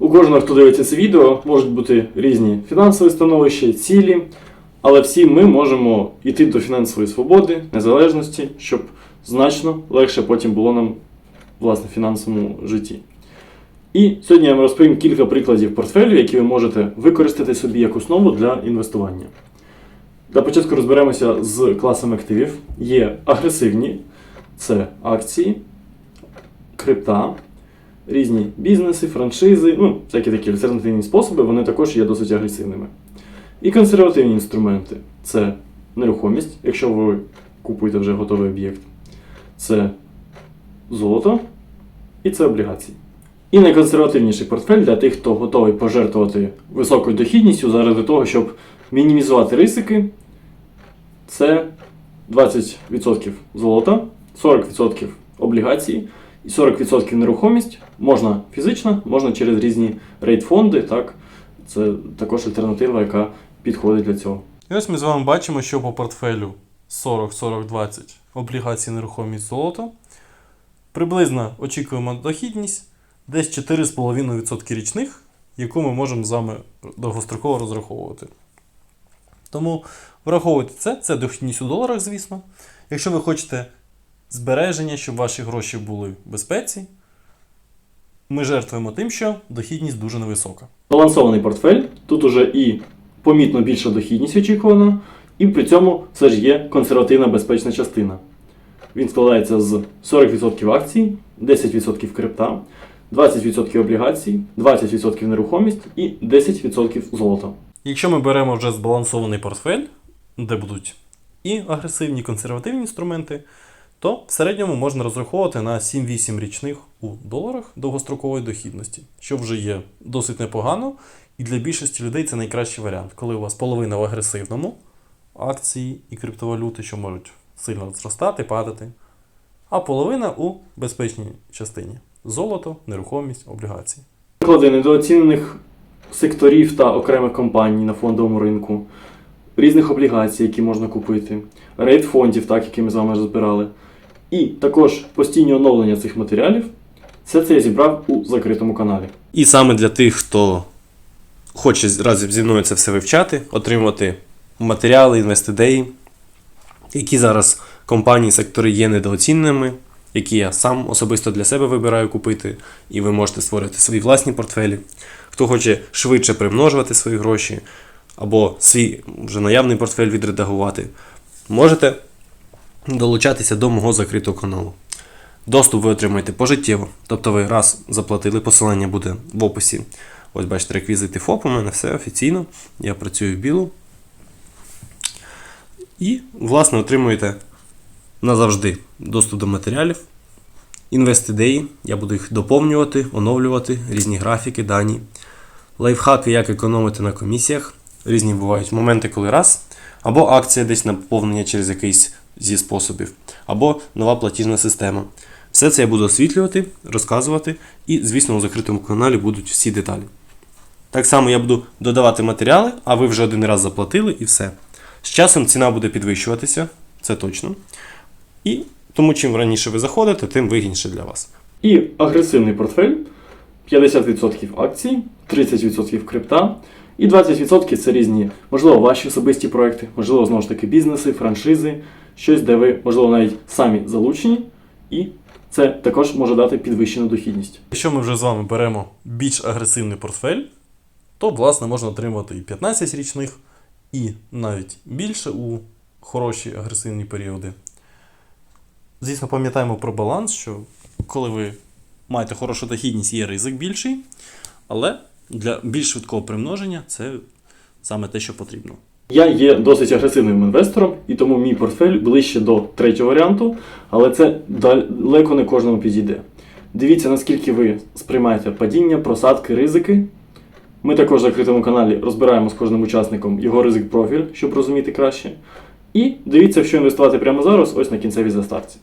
У кожного, хто дивиться це відео, можуть бути різні фінансові становища, цілі, але всі ми можемо йти до фінансової свободи, незалежності, щоб значно легше потім було нам власне фінансовому житті. І сьогодні я вам розповім кілька прикладів портфелю, які ви можете використати собі як основу для інвестування. Для початку розберемося з класами активів. Є агресивні, це акції, крипта, різні бізнеси, франшизи, ну, всякі такі альтернативні способи, вони також є досить агресивними. І консервативні інструменти це нерухомість, якщо ви купуєте вже готовий об'єкт, це золото і це облігації. І найконсервативніший портфель для тих, хто готовий пожертвувати високою дохідністю заради того, щоб мінімізувати ризики, це 20% золота, 40% облігацій і 40% нерухомість. Можна фізично, можна через різні рейд-фонди. Так? Це також альтернатива, яка підходить для цього. І ось ми з вами бачимо, що по портфелю 40-40-20 облігації нерухомість золото. Приблизно очікуємо дохідність десь 4,5% річних, яку ми можемо з вами довгостроково розраховувати. Тому враховуйте це, це дохідність у доларах, звісно. Якщо ви хочете збереження, щоб ваші гроші були в безпеці, ми жертвуємо тим, що дохідність дуже невисока. Балансований портфель. Тут уже і помітно більша дохідність очікувана, і при цьому все ж є консервативна безпечна частина. Він складається з 40% акцій, 10% крипта, 20% облігацій, 20% нерухомість і 10% золота. Якщо ми беремо вже збалансований портфель, де будуть і агресивні, і консервативні інструменти, то в середньому можна розраховувати на 7-8 річних у доларах довгострокової дохідності, що вже є досить непогано, і для більшості людей це найкращий варіант, коли у вас половина в агресивному акції і криптовалюти, що можуть сильно зростати, падати, а половина у безпечній частині золото, нерухомість, облігації. Приклади недооцінених секторів та окремих компаній на фондовому ринку, різних облігацій, які можна купити, рейд фондів, так, які ми з вами розбирали. І також постійні оновлення цих матеріалів. Все це я зібрав у закритому каналі. І саме для тих, хто хоче разом зі мною це все вивчати, отримувати матеріали, інвестидеї, які зараз компанії, сектори є недооціненими, які я сам особисто для себе вибираю купити, і ви можете створити свої власні портфелі. Хто хоче швидше примножувати свої гроші, або свій вже наявний портфель відредагувати, можете долучатися до мого закритого каналу. Доступ ви отримаєте пожиттєво. Тобто ви раз заплатили, посилання буде в описі. Ось бачите, реквізити ФОП, у мене все офіційно. Я працюю в білу. І, власне, отримуєте назавжди доступ до матеріалів, інвестидеї. Я буду їх доповнювати, оновлювати, різні графіки, дані, лайфхаки, як економити на комісіях. Різні бувають моменти, коли раз, або акція десь на поповнення через якийсь зі способів, або нова платіжна система. Все це я буду освітлювати, розказувати, і, звісно, у закритому каналі будуть всі деталі. Так само я буду додавати матеріали, а ви вже один раз заплатили і все. З часом ціна буде підвищуватися, це точно. І тому чим раніше ви заходите, тим вигідніше для вас. І агресивний портфель 50% акцій, 30% крипта і 20% це різні, можливо, ваші особисті проекти, можливо, знову ж таки бізнеси, франшизи, щось, де ви, можливо, навіть самі залучені, і це також може дати підвищену дохідність. Якщо ми вже з вами беремо більш агресивний портфель, то, власне, можна отримати і 15 річних, і навіть більше у хороші агресивні періоди. Звісно, пам'ятаємо про баланс, що коли ви маєте хорошу дохідність, є ризик більший, але для більш швидкого примноження це саме те, що потрібно. Я є досить агресивним інвестором, і тому мій портфель ближче до третього варіанту, але це далеко не кожному підійде. Дивіться, наскільки ви сприймаєте падіння, просадки, ризики. Ми також в закритому каналі розбираємо з кожним учасником його ризик профіль, щоб розуміти краще. І дивіться, що інвестувати прямо зараз, ось на кінцевій заставці.